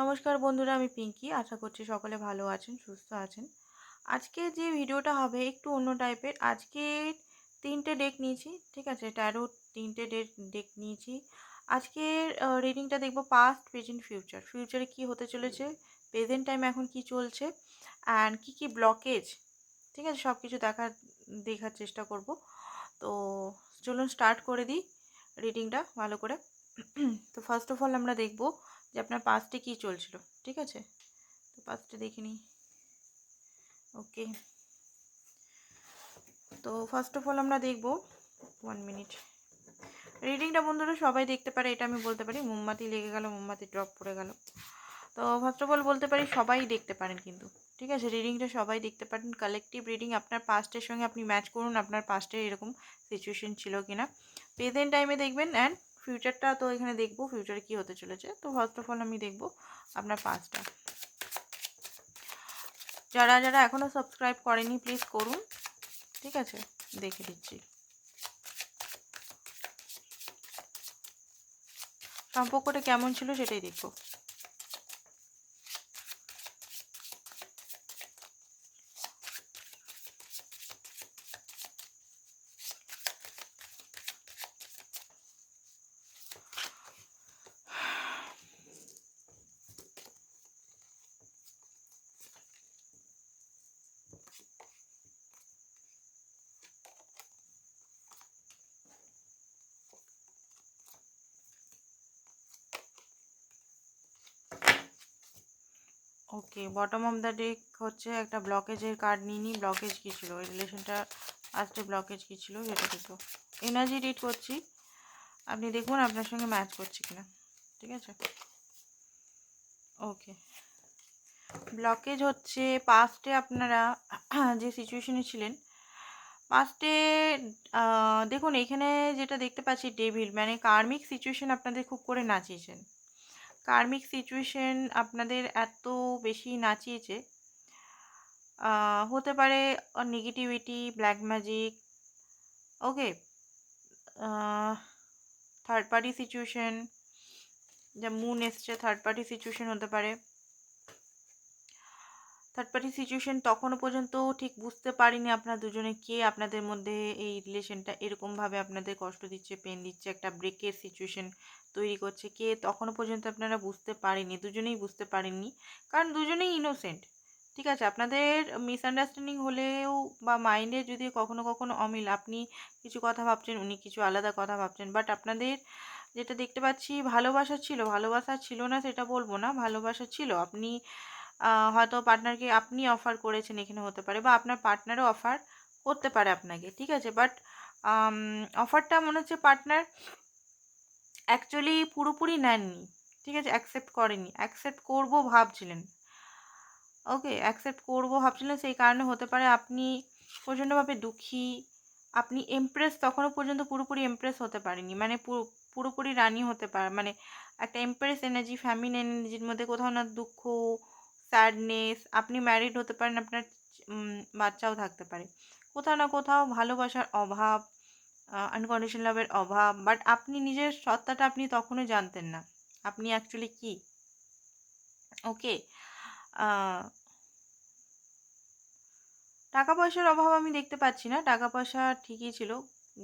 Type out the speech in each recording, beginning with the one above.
নমস্কার বন্ধুরা, আমি পিঙ্কি। আশা করছি সকলে ভালো আছেন, সুস্থ আছেন। আজকে যে ভিডিওটা হবে একটু অন্য টাইপের, আজকে তিনটে ডেক নিয়েছি, ঠিক আছে? ট্যারো তিনটে ডেক ডেক নিয়েছি। আজকের রিডিংটা দেখব পাস্ট প্রেজেন্ট ফিউচার ফিউচারে কি হতে চলেছে প্রেজেন্ট টাইম এখন কি চলছে অ্যান্ড কি কি ব্লকেজ ঠিক আছে? সব কিছু দেখার দেখার চেষ্টা করব। তো চলুন স্টার্ট করে দিই রিডিংটা ভালো করে। তো ফার্স্ট অফ অল আমরা দেখব যে আপনার পাস্টে কী চলছিল, ঠিক আছে? তো পাস্টে দেখে নিই। ওকে তো ফার্স্ট অফ অল আমরা দেখব ওয়ান মিনিট রিডিংটা বন্ধুরা সবাই দেখতে পারে, এটা আমি বলতে পারি। মোমবাতি লেগে গেল, মোমবাতি ড্রপ পড়ে গেল। তো ফার্স্ট অফ অল বলতে পারি, সবাই দেখতে পারেন কিন্তু, ঠিক আছে? রিডিংটা সবাই দেখতে পারেন। কালেকটিভ রিডিং আপনার পাস্টের সঙ্গে আপনি ম্যাচ করুন, আপনার পাস্টে এরকম সিচুয়েশন ছিল কিনা। প্রেজেন্ট টাইমে দেখবেন অ্যান্ড ফিউচারটা তো এখানে দেখব ফিউচার কি হতে চলেছে। তো ফার্স্ট অফ অল আমি দেখব আপনার পাঁচটা যারা যারা এখনও সাবস্ক্রাইব করেনি প্লিজ করুন। ঠিক আছে? দেখে দিচ্ছি। সম্পর্কটা কেমন ছিল সেটাই দেখব। Okay bottom of the deck হচ্ছে একটা ব্লকেজের কার্ড নিয়ে নিই ব্লকেজ কী ছিল? ওই রিলেশনটা আজকে ব্লকেজ কী ছিল? সেটা দেখব। এনার্জি রিড করছি। আপনি দেখুন আপনার সঙ্গে ম্যাচ করছে কিনা। ঠিক আছে? ওকে ব্লকেজ হচ্ছে পাস্টে আপনারা যে সিচুয়েশনে ছিলেন পাস্টে দেখুন, এখানে যেটা দেখতে পাচ্ছি ডেভিল মানে কার্মিক সিচুয়েশন আপনাদের খুব করে নাচিয়েছেন। কার্মিক সিচুয়েশন আপনাদের এত বেশি নাচিয়েছে। হতে পারে negativity black magic okay third party situation যা মুন এসছে থার্ড পার্টি সিচুয়েশন হতে পারে। থার্ড পার্টি সিচুয়েশন তখনও পর্যন্ত ঠিক বুঝতে পারিনি আপনার দুজনে কে আপনাদের মধ্যে এই রিলেশনটা এরকমভাবে আপনাদের কষ্ট দিচ্ছে পেন দিচ্ছে, একটা ব্রেকের সিচুয়েশন তৈরি করছে, কে তখনও পর্যন্ত আপনারা বুঝতে পারেনি, দুজনেই বুঝতে পারেননি। কারণ দুজনেই ইনোসেন্ট ঠিক আছে? আপনাদের মিসআন্ডারস্ট্যান্ডিং হলেও বা মাইন্ডে যদি কখনো কখনো অমিল, আপনি কিছু কথা ভাবছেন, উনি কিছু আলাদা কথা ভাবছেন বাট আপনাদের যেটা দেখতে পাচ্ছি ভালোবাসা ছিল ভালোবাসা ছিল না সেটা বলব না, ভালোবাসা ছিল। আপনি হয়তো পার্টনারকে আপনি অফার করেছেন এখানে হতে পারে বা আপনার পার্টনারও অফার করতে পারে আপনাকে, ঠিক আছে? বাট অফারটা মনে হচ্ছে পার্টনার অ্যাকচুয়ালি পুরোপুরি নেননি, ঠিক আছে? অ্যাকসেপ্ট করেনি। অ্যাকসেপ্ট করব ভাবছিলেন। ওকে অ্যাকসেপ্ট করব ভাবছিলেন। সেই কারণে হতে পারে আপনি প্রচণ্ডভাবে দুঃখী, আপনি এমপ্রেস তখনও পর্যন্ত পুরোপুরি এমপ্রেস হতে পারেনি মানে পুরোপুরি রানি হতে পারে মানে একটা এমপ্রেস এনার্জি ফ্যামিলি এনার্জির মধ্যে কোথাও না দুঃখ স্যাডনেস, আপনি ম্যারিড হতে পারেন, আপনার বাচ্চাও থাকতে পারে। কোথাও না কোথাও ভালোবাসার অভাব আনকন্ডিশন লাভের অভাব বাট আপনি নিজের সত্তাটা আপনি তখনও জানতেন না। আপনি অ্যাকচুয়ালি কি? ওকে টাকা পয়সার অভাব আমি দেখতে পাচ্ছি না। টাকা পয়সা ঠিকই ছিল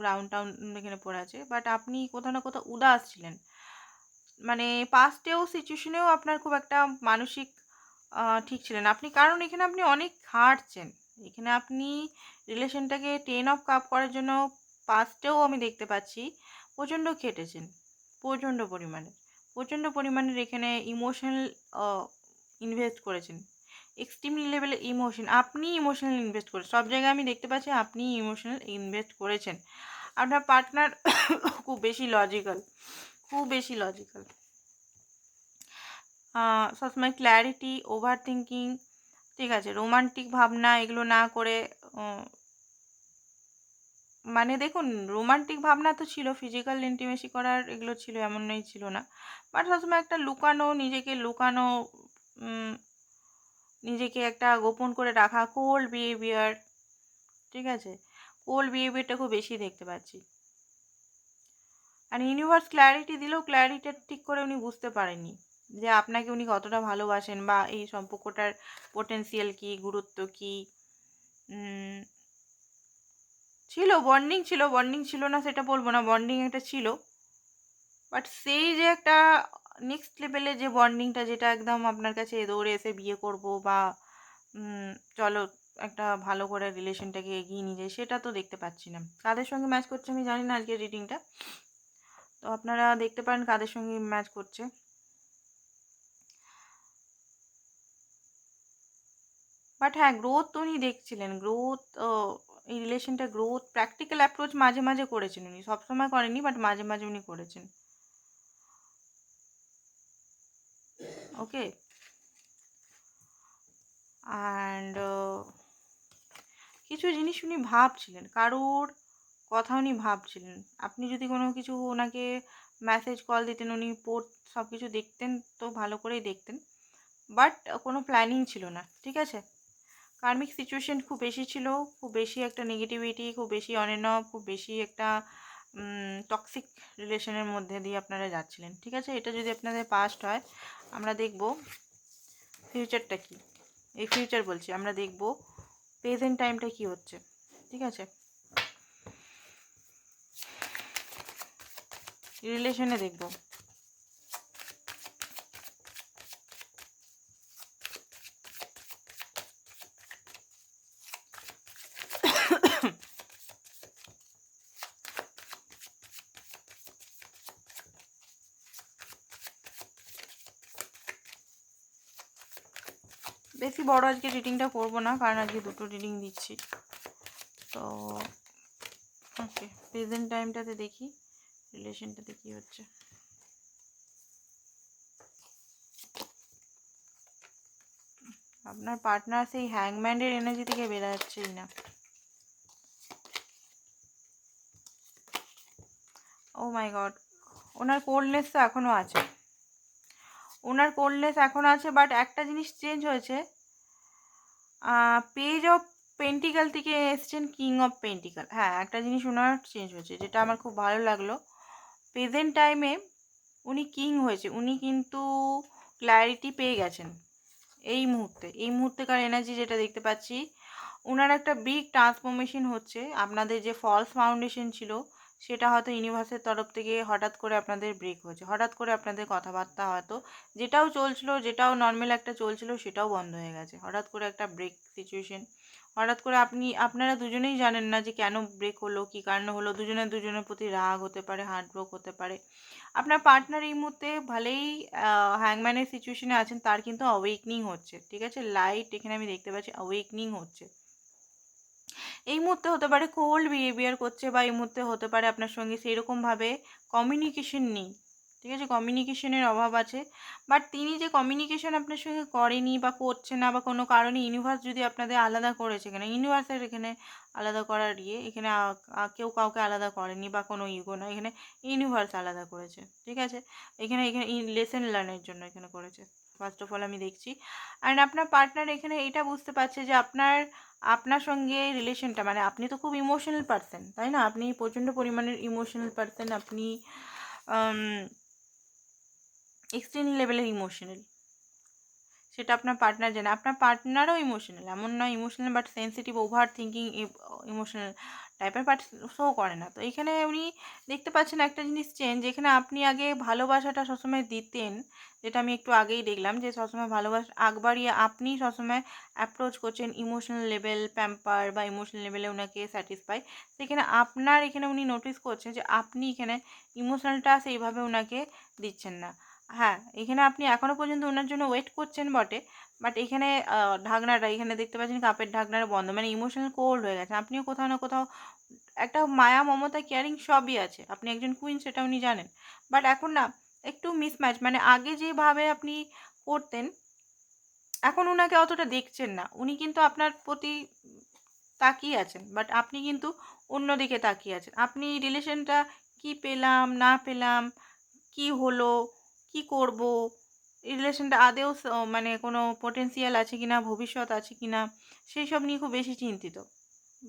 গ্রাউন্ড টাউন এখানে পড়ে আছে বাট আপনি কোথাও না কোথাও উদাস ছিলেন। মানে পাস্টেও সিচুয়েশনেও আপনার খুব একটা মানসিক ঠিক ছিলেন। আপনি, কারণ এখানে আপনি অনেক খাটছেন এখানে আপনি রিলেশনটাকে টেন অফ কাপ করার জন্য পাস্টেও আমি দেখতে পাচ্ছি, প্রচণ্ড খেটেছেন, প্রচণ্ড পরিমাণে। প্রচণ্ড পরিমাণের এখানে ইমোশনাল ইনভেস্ট করেছেন। এক্সট্রিমলি লেভেলে ইমোশন আপনি ইমোশনাল ইনভেস্ট করেছেন। সব জায়গায় আমি দেখতে পাচ্ছি আপনি ইমোশনাল ইনভেস্ট করেছেন। আপনার পার্টনার খুব বেশি লজিক্যাল খুব বেশি লজিক্যাল সবসময় ক্ল্যারিটি ওভার থিঙ্কিং ঠিক আছে রোমান্টিক ভাবনা এগুলো না করে মানে দেখুন রোমান্টিক ভাবনা তো ছিল ফিজিক্যাল ইন্টিমেসি করার এগুলো ছিল, এমন নয় ছিল না। বাট সবসময় একটা লুকানো, নিজেকে লুকানো নিজেকে একটা গোপন করে রাখা কোল্ড বিহেভিয়ার ঠিক আছে? কোল্ড বিহেভিয়ারটা খুব বেশি দেখতে পাচ্ছি। আর ইউনিভার্স ক্ল্যারিটি দিলেও ক্ল্যারিটি ঠিক করে উনি বুঝতে পারেননি। যে আপনাকে উনি কতটা ভালোবাসেন বা এই সম্পর্কটার পোটেন্সিয়াল কি, গুরুত্ব কি? ছিল বন্ডিং ছিল বন্ডিং ছিল না সেটা বলব না বন্ডিং একটা ছিল। বাট সেই যে একটা নেক্সট লেভেলে যে বন্ডিংটা যেটা একদম আপনার কাছে দৌড়ে এসে বিয়ে করব বা চলো একটা ভালো করে রিলেশনটাকে এগিয়ে নিয়ে যাই, সেটা তো দেখতে পাচ্ছি না। কাদের সঙ্গে ম্যাচ করছে আমি জানি না আজকের রিডিংটা তো আপনারা দেখতে পারেন কাদের সঙ্গে ম্যাচ করছে। বাট হ্যাঁ গ্রোথ উনি দেখছিলেন। গ্রোথ এই রিলেশনটা গ্রোথ প্র্যাকটিক্যাল অ্যাপ্রোচ মাঝে মাঝে করেছেন উনি। সবসময় করেনি বাট মাঝে মাঝে উনি করেছেন। ওকে অ্যান্ড কিছু জিনিস উনি ভাবছিলেন। কারোর কথা উনি ভাবছিলেন। আপনি যদি কোনো কিছু ওনাকে মেসেজ কল দিতেন, উনি পোর্ট সব কিছু দেখতেন, তো ভালো করেই দেখতেন। বাট কোনো প্ল্যানিং ছিল না। ঠিক আছে? কার্মিক সিচুয়েশন খুব বেশি ছিল, খুব বেশি একটা নেগেটিভিটি খুব বেশি অনেন খুব বেশি একটা টক্সিক রিলেশনের মধ্যে দিয়ে আপনারা যাচ্ছিলেন, ঠিক আছে? এটা যদি আপনাদের পাস্ট হয়, আমরা দেখব ফিউচারটা কি? এই ফিউচার বলছি, আমরা দেখব প্রেজেন্ট টাইমটা কি হচ্ছে, ঠিক আছে? রিলেশনে দেখব। বেশি বড় আজকে রিডিংটা করব না, কারণ আজকে দুটো রিডিং দিচ্ছি। তো ওকে প্রেজেন্ট টাইমটাতে দেখি রিলেশনটাতে কী হচ্ছে। আপনার পার্টনার সেই হ্যাংম্যানের এনার্জি থেকে বেরাচ্ছেই না। ও মাই গড ওনার কোল্ডনেস তো এখনও আছে। ওনার কোল্ডনেস এখন আছে বাট একটা জিনিস চেঞ্জ হয়েছে পেজ অফ পেন্টিকাল থেকে এসছেন কিং অফ পেন্টিকাল হ্যাঁ একটা জিনিস ওনার চেঞ্জ হয়েছে, যেটা আমার খুব ভালো লাগল। প্রেজেন্ট টাইমে উনি কিং হয়েছে, উনি কিন্তু ক্ল্যারিটি পেয়ে গেছেন। এই মুহূর্তে, এই মুহূর্তেকার এনার্জি যেটা দেখতে পাচ্ছি ওনার একটা বিগ ট্রান্সফরমেশন হচ্ছে। আপনাদের যে ফলস ফাউন্ডেশন ছিল সেটা হয়তো ইউনিভার্সের তরফ থেকে হঠাৎ করে আপনাদের ব্রেক হয়েছে। হঠাৎ করে আপনাদের কথাবার্তা হয়তো যেটাও চলছিল, যেটাও নর্মাল একটা চলছিল, সেটাও বন্ধ হয়ে গেছে। হঠাৎ করে একটা ব্রেক সিচুয়েশন হঠাৎ করে আপনি, আপনারা দুজনেই জানেন না যে কেন ব্রেক হলো, কী কারণে হলো? দুজনের দুজনের প্রতি রাগ হতে পারে হার্ট ব্রোক হতে পারে। আপনার পার্টনার এই মুহূর্তে ভালোই হ্যাংম্যানের সিচুয়েশনে আছেন, তার কিন্তু অওয়েকনিং হচ্ছে, ঠিক আছে? লাইট এখানে আমি দেখতে পাচ্ছি অওয়েকনিং হচ্ছে। এই মুহূর্তে হতে পারে কোল্ড বিহেভিয়ার করছে বা এই মুহূর্তে হতে পারে আপনার সঙ্গে সেই রকমভাবে কমিউনিকেশন নেই। ঠিক আছে? কমিউনিকেশনের অভাব আছে। বাট তিনি যে কমিউনিকেশন আপনার সঙ্গে করেনি বা করছে না বা কোনো কারণে ইউনিভার্স যদি আপনাদের আলাদা করেছে এখানে ইউনিভার্সের এখানে আলাদা করার ইয়ে এখানে কেউ কাউকে আলাদা করেনি বা কোনো ইগো না এখানে ইউনিভার্স আলাদা করেছে। ঠিক আছে? এখানে এখানে লেসেন লার্নের জন্য এখানে করেছে। ফার্স্ট অফ অল আমি দেখছি। অ্যান্ড আপনার পার্টনার এখানে এটা বুঝতে পারছে যে আপনার আপনার সঙ্গে রিলেশনটা মানে আপনি তো খুব ইমোশনাল পার্সন তাই না? আপনি প্রচণ্ড পরিমাণের ইমোশনাল পার্সন আপনি এক্সট্রিম লেভেলের ইমোশনাল সেটা আপনার পার্টনার জানে। আপনার পার্টনারও ইমোশনাল এমন নয় emotional but sensitive over thinking emotional টাইপের বাট শো করে না। তো এখানে উনি দেখতে পাচ্ছেন একটা জিনিস চেঞ্জ যেখানে আপনি আগে ভালোবাসাটা সবসময় দিতেন, যেটা আমি একটু আগেই দেখলাম যে সবসময় ভালোবাসা, আগ বাড়িয়ে আপনি সবসময় অ্যাপ্রোচ করছেন ইমোশনাল লেভেল প্যাম্পার বা ইমোশনাল লেভেলে ওনাকে স্যাটিসফাই সেখানে আপনার এখানে উনি নোটিস করছেন যে আপনি এখানে ইমোশনালটা সেইভাবে ওনাকে দিচ্ছেন না। হ্যাঁ এখানে আপনি এখনও পর্যন্ত ওনার জন্য ওয়েট করছেন বটে। বাট এখানে ঢাকনাটা, এখানে দেখতে পাচ্ছেন কাপের ঢাকনাটা বন্ধ। মানে ইমোশনাল কোল্ড হয়ে গেছে। আপনিও কোথাও না কোথাও, একটা মায়া, মমতা কেয়ারিং সবই আছে। আপনি একজন কুইন সেটা উনি জানেন। বাট এখন না, একটু মিসম্যাচ মানে আগে যেভাবে আপনি করতেন, এখন ওনাকে অতটা দেখছেন না। উনি কিন্তু আপনার প্রতি তাকিয়ে আছেন। বাট আপনি কিন্তু অন্যদিকে তাকিয়ে আছেন। আপনি রিলেশনটা কি পেলাম, না পেলাম, কি হলো কি করব? রিলেশনটা আদেও মানে কোনো পোটেন্সিয়াল আছে কি না ভবিষ্যৎ আছে কি না সেই সব নিয়ে খুব বেশি চিন্তিত।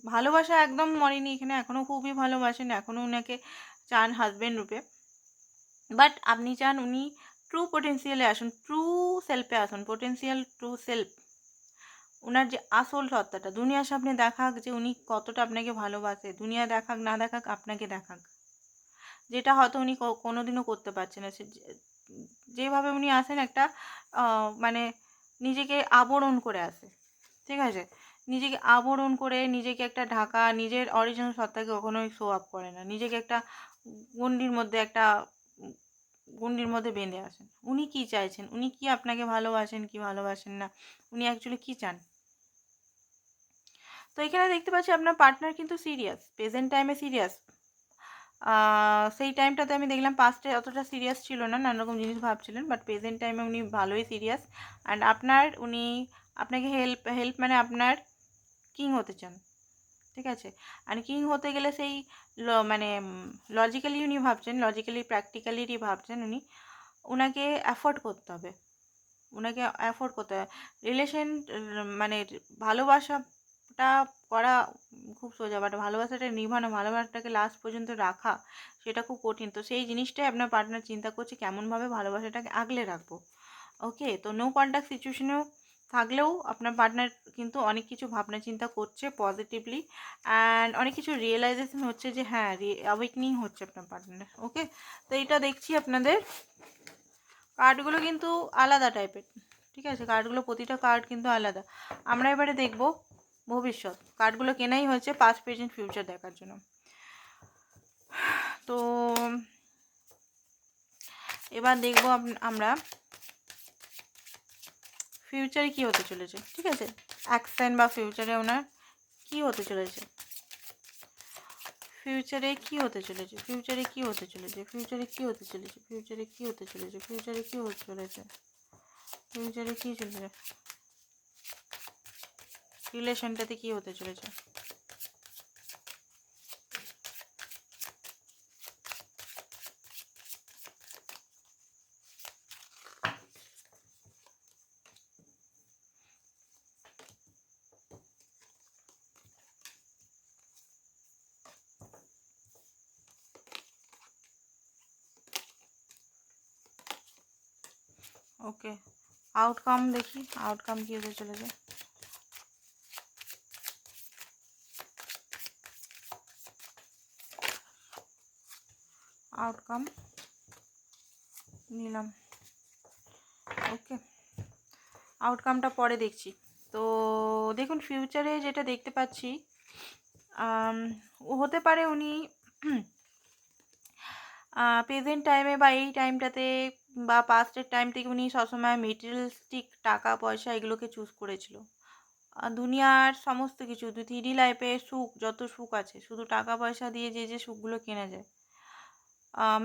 ভালোবাসা একদম মরেনি এখানে এখনও খুবই ভালোবাসেন এখনও ওনাকে চান হাজব্যান্ড রূপে। বাট আপনি চান উনি ট্রু পোটেন্সিয়ালে আসুন ট্রু সেলফে আসুন পোটেন্সিয়াল ট্রু সেলফ ওনার যে আসল সত্তাটা দুনিয়ার সামনে দেখাক যে উনি কতটা আপনাকে ভালোবাসে, দুনিয়া দেখাক, না দেখাক, আপনাকে দেখাক। যেটা হয়তো উনি কোনোদিনও করতে পারছে না যেভাবে উনি আসেন একটা মানে নিজেকে আবরণ করে আসে ঠিক আছে? নিজেকে আবরণ করে নিজেকে একটা ঢাকা, নিজের অরিজিনাল সত্তাকে কখনোই শো আপ করে না। নিজেকে একটা গণ্ডির মধ্যে একটা, গণ্ডির মধ্যে বেঁধে আসেন উনি কি চাইছেন? উনি কি আপনাকে ভালোবাসেন, কি ভালোবাসেন না? উনি অ্যাকচুয়ালি কি চান? তো এখানে দেখতে পাচ্ছি আপনার পার্টনার কিন্তু সিরিয়াস প্রেজেন্ট টাইমে সিরিয়াস সেই টাইমটাতে আমি দেখলাম পাস্টে অতটা সিরিয়াস ছিল না, নানা রকম জিনিস ভাবছিলেন বাট প্রেজেন্ট টাইমে উনি ভালোই সিরিয়াস অ্যান্ড আপনার, উনি আপনাকে হেল্প হেল্প মানে আপনার কিং হতে চান, ঠিক আছে? আর কিং হতে গেলে সেই ল- মানে লজিক্যালি উনি ভাবছেন লজিক্যালি প্র্যাকটিক্যালিরই ভাবছেন উনি ওনাকে অ্যাফোর্ড করতে হবে। ওনাকে অ্যাফোর্ড করতে হবে। রিলেশন মানে ভালোবাসাটা করা খুব সোজা বাট ভালোবাসাটা নিভানো, ভালোবাসাটাকে লাস্ট পর্যন্ত রাখা সেটা খুব কঠিন। তো সেই জিনিসটাই আপনার পার্টনার চিন্তা করছে কেমনভাবে ভালোবাসাটাকে আগলে রাখব। ওকে তো নো কন্ট্যাক্ট সিচুয়েশনেও থাকলেও আপনার পার্টনার কিন্তু অনেক কিছু ভাবনা চিন্তা করছে পজিটিভলি অ্যান্ড অনেক কিছু রিয়েলাইজেশন হচ্ছে যে হ্যাঁ অ্যাওয়েকনিং হচ্ছে আপনার পার্টনার ওকে তো এইটা দেখছি আপনাদের। কার্ডগুলো কিন্তু আলাদা টাইপের ঠিক আছে কার্ডগুলো প্রতিটা কার্ড কিন্তু আলাদা। আমরা এবারে দেখব ভবিষ্যৎ। কার্ডগুলো কেনাই হয়েছে পাস্ট প্রেজেন্ট ফিউচার দেখার জন্য। তো এবার দেখব আমরা ফিউচারে কি হতে চলেছে, ঠিক আছে? অ্যাকশন বা ফিউচারে ওনার কি হতে চলেছে? ফিউচারে কি হতে চলেছে? ফিউচারে কি হতে চলেছে? ফিউচারে কি হতে চলেছে? ফিউচারে কি হতে চলেছে? ফিউচারে কি হতে চলেছে? ফিউচারে কি চলেছে? রিলেশনটাতে কি হতে চলেছে? ওকে আউটকাম দেখি আউটকাম কি হতে চলেছে? আউটকাম নিলাম। ওকে আউটকামটা পরে দেখছি। তো দেখুন ফিউচারে যেটা দেখতে পাচ্ছি হতে পারে উনি প্রেজেন্ট টাইমে বা এই টাইমটাতে বা পাস্টের টাইম থেকে উনি সবসময় মেটেরিয়ালিস্টিক টাকা, পয়সা এগুলোকে চুজ করেছিল। দুনিয়ার সমস্ত কিছু থ্রি লাইফে সুখ, যত সুখ আছে, শুধু টাকা, পয়সা দিয়ে যে যে সুখগুলো কেনা যায়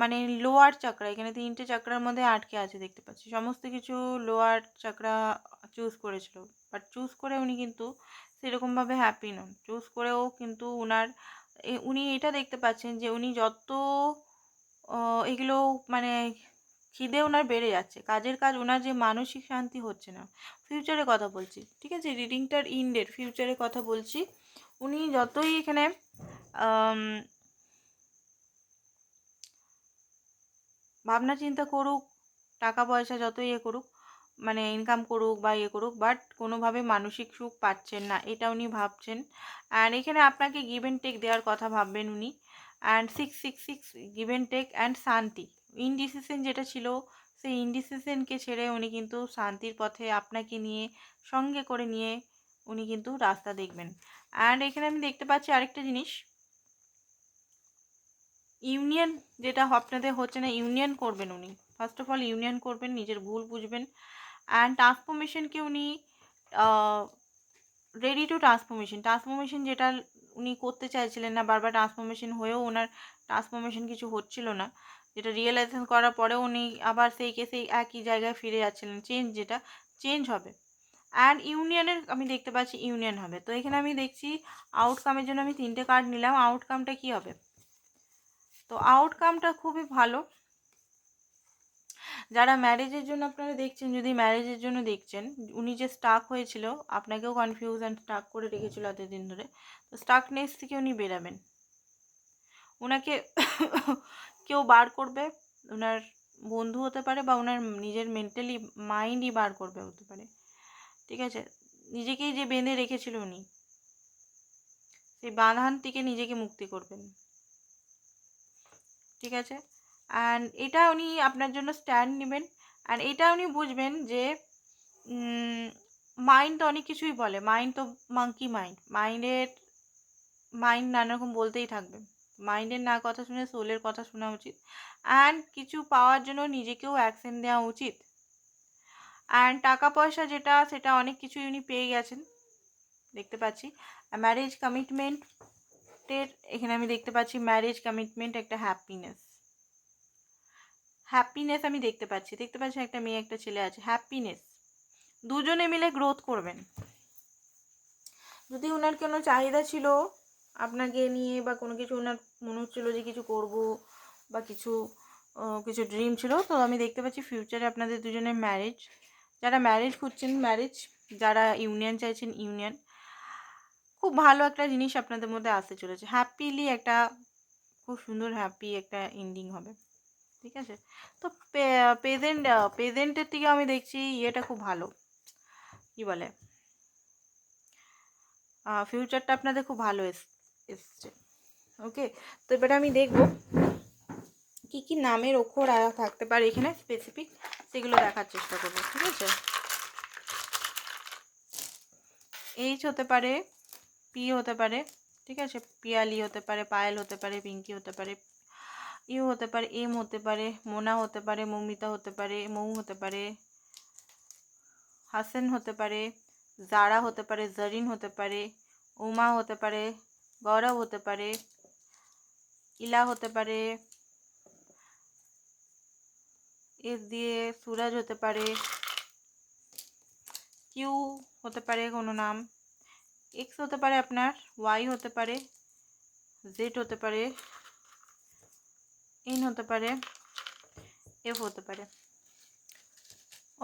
মানে লোয়ার চাকরা এখানে তিনটে চাকরার মধ্যে আটকে আছে দেখতে পাচ্ছি। সমস্ত কিছু লোয়ার চাকরা চুজ করেছিল। বাট চুজ করে উনি কিন্তু সেরকমভাবে হ্যাপি নন। চুজ করেও কিন্তু উনার উনি এটা দেখতে পাচ্ছেন যে উনি যত এগুলো মানে খিদে ওনার বেড়ে যাচ্ছে। কাজের কাজ ওনার যে মানসিক শান্তি হচ্ছে না। ফিউচারে কথা বলছি, ঠিক আছে? রিডিংটার ইন্ডের ফিউচারে কথা বলছি। উনি যতই এখানে ভাবনা চিন্তা করুক টাকা পয়সা যত ইয়ে করুক মানে ইনকাম করুক বা ইয়ে করুক বাট কোনোভাবে মানসিক সুখ পাচ্ছেন না, এটা উনি ভাবছেন। অ্যান্ড এখানে আপনাকে গিভ অ্যান্ড টেক দেওয়ার কথা ভাববেন উনি। And six six six give and take and শান্তি। ইনডিসিশন যেটা ছিল, সেই ইনডিসিশনকে ছেড়ে উনি কিন্তু শান্তির পথে আপনাকে নিয়ে, সঙ্গে করে নিয়ে উনি কিন্তু রাস্তা দেখবেন। অ্যান্ড এখানে আমি দেখতে পাচ্ছি আরেকটা জিনিস। ইউনিয়ন যেটা আপনাদের হচ্ছে না, ইউনিয়ন করবেন উনি। ফার্স্ট অফ অল ইউনিয়ন করবেন, নিজের ভুল বুঝবেন। অ্যান্ড ট্রান্সফরমেশনকে উনি রেডি টু ট্রান্সফরমেশন ট্রান্সফরমেশন যেটা উনি করতে চাইছিলেন না, বারবার ট্রান্সফরমেশন হয়েও ওনার ট্রান্সফরমেশন কিছু হচ্ছিল না। যেটা রিয়েলাইজেশন করার পরেও উনি আবার সেই কে সেই একই জায়গায় ফিরে যাচ্ছিলেন। চেঞ্জ যেটা চেঞ্জ হবে। অ্যান্ড ইউনিয়নের, আমি দেখতে পাচ্ছি ইউনিয়ন হবে। তো এখানে আমি দেখছি আউটকামের জন্য আমি তিনটে কার্ড নিলাম। আউটকামটা কী হবে? তো আউটকামটা খুবই ভালো। যারা ম্যারেজের জন্য আপনারা দেখছেন, যদি ম্যারেজের জন্য দেখছেন, উনি যে স্টাক হয়েছিল, আপনাকেও কনফিউজ অ্যান্ড স্টাক করে রেখেছিল এতদিন ধরে, তো স্টাকনেস থেকে উনি বেরাবেন। ওনাকে কেউ বার করবে ওনার বন্ধু হতে পারে বা ওনার নিজের মেন্টালি মাইন্ডই বার করবে হতে পারে। ঠিক আছে? নিজেকেই যে বেঁধে রেখেছিল উনি, সেই বাঁধান থেকে নিজেকে মুক্তি করবেন। ঠিক আছে? অ্যান্ড এটা উনি আপনার জন্য স্ট্যান্ড নেবেন। অ্যান্ড এটা উনি বুঝবেন যে মাইন্ড তো অনেক কিছুই বলে। মাইন্ড তো মাঙ্কি মাইন্ড মাইন্ডের মাইন্ড নানা রকম বলতেই থাকবে। মাইন্ডের না কথা শুনে সোলের কথা শোনা উচিত। অ্যান্ড কিছু পাওয়ার জন্য নিজেকেও অ্যাকশন দেওয়া উচিত। অ্যান্ড টাকা পয়সা যেটা, সেটা অনেক কিছুই উনি পেয়ে গেছেন। দেখতে পাচ্ছি। ম্যারেজ কমিটমেন্টের এখানে আমি দেখতে পাচ্ছি ম্যারেজ কমিটমেন্ট একটা হ্যাপিনেস হ্যাপিনেস আমি দেখতে পাচ্ছি দেখতে পাচ্ছি একটা মেয়ে, একটা ছেলে আছে। হ্যাপিনেস দুজনে মিলে গ্রোথ করবেন। যদি ওনার কোনো চাহিদা ছিল আপনাকে নিয়ে বা কোনো কিছু ওনার মনে হচ্ছিল যে কিছু করব বা কিছু কিছু ড্রিম ছিল, তো আমি দেখতে পাচ্ছি ফিউচারে আপনাদের দুজনের ম্যারেজ যারা ম্যারেজ খুঁজছেন ম্যারেজ যারা ইউনিয়ন চাইছেন ইউনিয়ন খুব ভালো একটা জিনিস আপনাদের মধ্যে আসতে চলেছে। হ্যাপিলি একটা খুব সুন্দর হ্যাপি একটা এন্ডিং হবে। ঠিক আছে? তো প্রেজেন্ট প্রেজেন্টের থেকে আমি দেখছি ইয়েটা খুব ভালো। কি বলে? ফিউচারটা আপনাদের খুব ভালো এস, এসছে। ওকে তো এবারে আমি দেখব কি কি নামের অক্ষর থাকতে পারে এখানে স্পেসিফিক সেগুলো দেখার চেষ্টা করব। ঠিক আছে? এইচ হতে পারে পি হতে পারে ঠিক আছে পিয়ালি হতে পারে পায়েল হতে পারে পিঙ্কি হতে পারে ইউ হতে পারে এম হতে পারে মোনা হতে পারে মৌমিতা হতে পারে মৌ হতে পারে হাসেন হতে পারে জারা হতে পারে জরিন হতে পারে উমা হতে পারে গৌরব হতে পারে ইলা হতে পারে এস দিয়ে সুরজ হতে পারে কিউ হতে পারে কোনো নাম এক্স হতে পারে আপনার ওয়াই হতে পারে জেড হতে পারে এন হতে পারে এফ হতে পারে।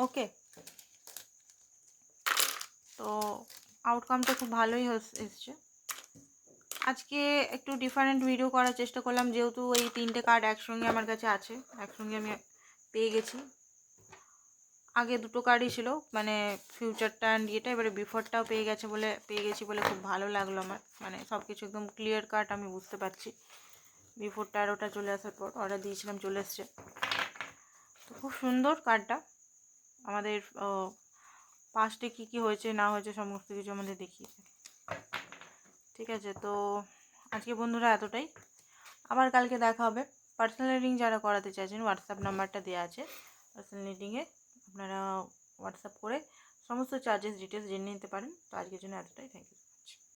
ওকে তো আউটকামটা খুব ভালোই এসছে। আজকে একটু ডিফারেন্ট ভিডিও করার চেষ্টা করলাম, যেহেতু এই তিনটে কার্ড একসঙ্গে আমার কাছে আছে, একসঙ্গে আমি পেয়ে গেছি। আগে দুটো কার্ডই ছিল মানে ফিউচারটা অ্যান্ড ইয়েটা, এবারে বিফোরটাও পেয়ে গেছে বলে, পেয়ে গেছি বলে খুব ভালো লাগল আমার। মানে সব কিছু একদম ক্লিয়ার কাট আমি বুঝতে পারছি। বিফোরটা আর ওটা চলে আসার পর অর্ডার দিয়েছিলাম, চলে এসছে। তো খুব সুন্দর কার্ডটা আমাদের পাস্টে কী কী হয়েছে, না হয়েছে, সমস্ত কিছু আমাদের দেখিয়েছে। ঠিক আছে, তো আজকে বন্ধুরা এতটাই। আবার কালকে দেখা হবে। পার্সোনাল রিডিং যারা করাতে চাইছেন হোয়াটসঅ্যাপ নাম্বারটা দেওয়া আছে। পার্সোনাল রিডিংয়ে আপনারা হোয়াটসঅ্যাপ করে সমস্ত চার্জেস ডিটেলস জেনে নিতে পারেন। তো আজকের জন্য এতটাই। Thank you